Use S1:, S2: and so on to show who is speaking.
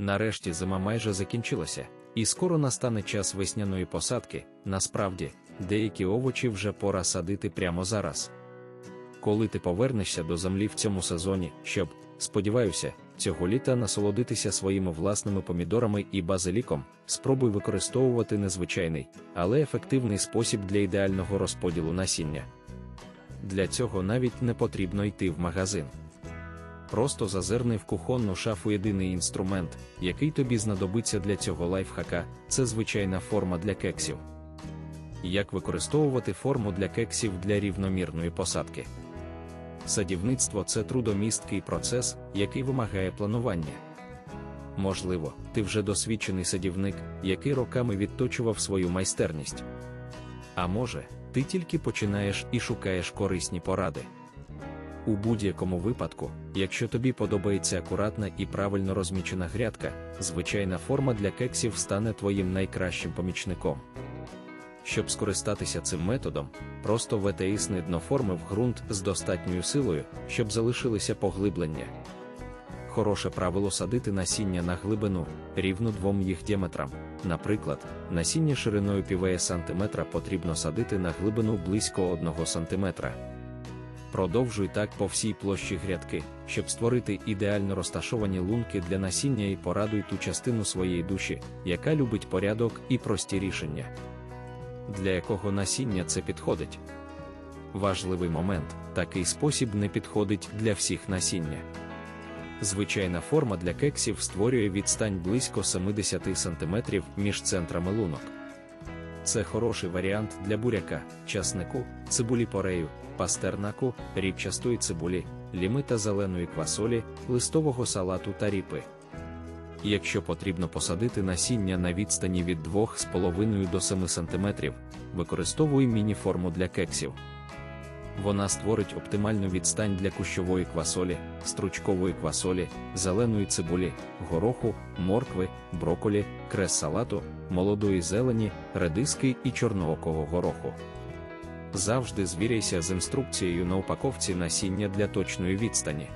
S1: Нарешті зима майже закінчилася, і скоро настане час весняної посадки. Насправді, деякі овочі вже пора садити прямо зараз. Коли ти повернешся до землі в цьому сезоні, щоб, сподіваюся, цього літа насолодитися своїми власними помідорами і базиліком, спробуй використовувати незвичайний, але ефективний спосіб для ідеального розподілу насіння. Для цього навіть не потрібно йти в магазин. Просто зазирни в кухонну шафу єдиний інструмент, який тобі знадобиться для цього лайфхака, це звичайна форма для кексів. Як використовувати форму для кексів для рівномірної посадки? Садівництво це трудомісткий процес, який вимагає планування. Можливо, ти вже досвідчений садівник, який роками відточував свою майстерність. А може, ти тільки починаєш і шукаєш корисні поради. У будь-якому випадку, якщо тобі подобається акуратна і правильно розмічена грядка, звичайна форма для кексів стане твоїм найкращим помічником. Щоб скористатися цим методом, просто ветеїсни дно форми в ґрунт з достатньою силою, щоб залишилися поглиблення. Хороше правило садити насіння на глибину, рівну двом їх діаметрам. Наприклад, насіння шириною півеє сантиметра потрібно садити на глибину близько 1 см. Продовжуй так по всій площі грядки, щоб створити ідеально розташовані лунки для насіння і порадуй ту частину своєї душі, яка любить порядок і прості рішення. Для якого насіння це підходить? Важливий момент такий спосіб не підходить для всіх насіння. Звичайна форма для кексів створює відстань близько 70 см між центрами лунок. Це хороший варіант для буряка, часнику, цибулі порею, пастернаку, ріпчастої цибулі, ліми та зеленої квасолі, листового салату та ріпи. Якщо потрібно посадити насіння на відстані від 2,5 до 7 см, використовуй міні-форму для кексів. Вона створить оптимальну відстань для кущової квасолі, стручкової квасолі, зеленої цибулі, гороху, моркви, броколі, крес-салату, молодої зелені, редиски і чорноокого гороху. Завжди звіряйся з інструкцією на упаковці насіння для точної відстані.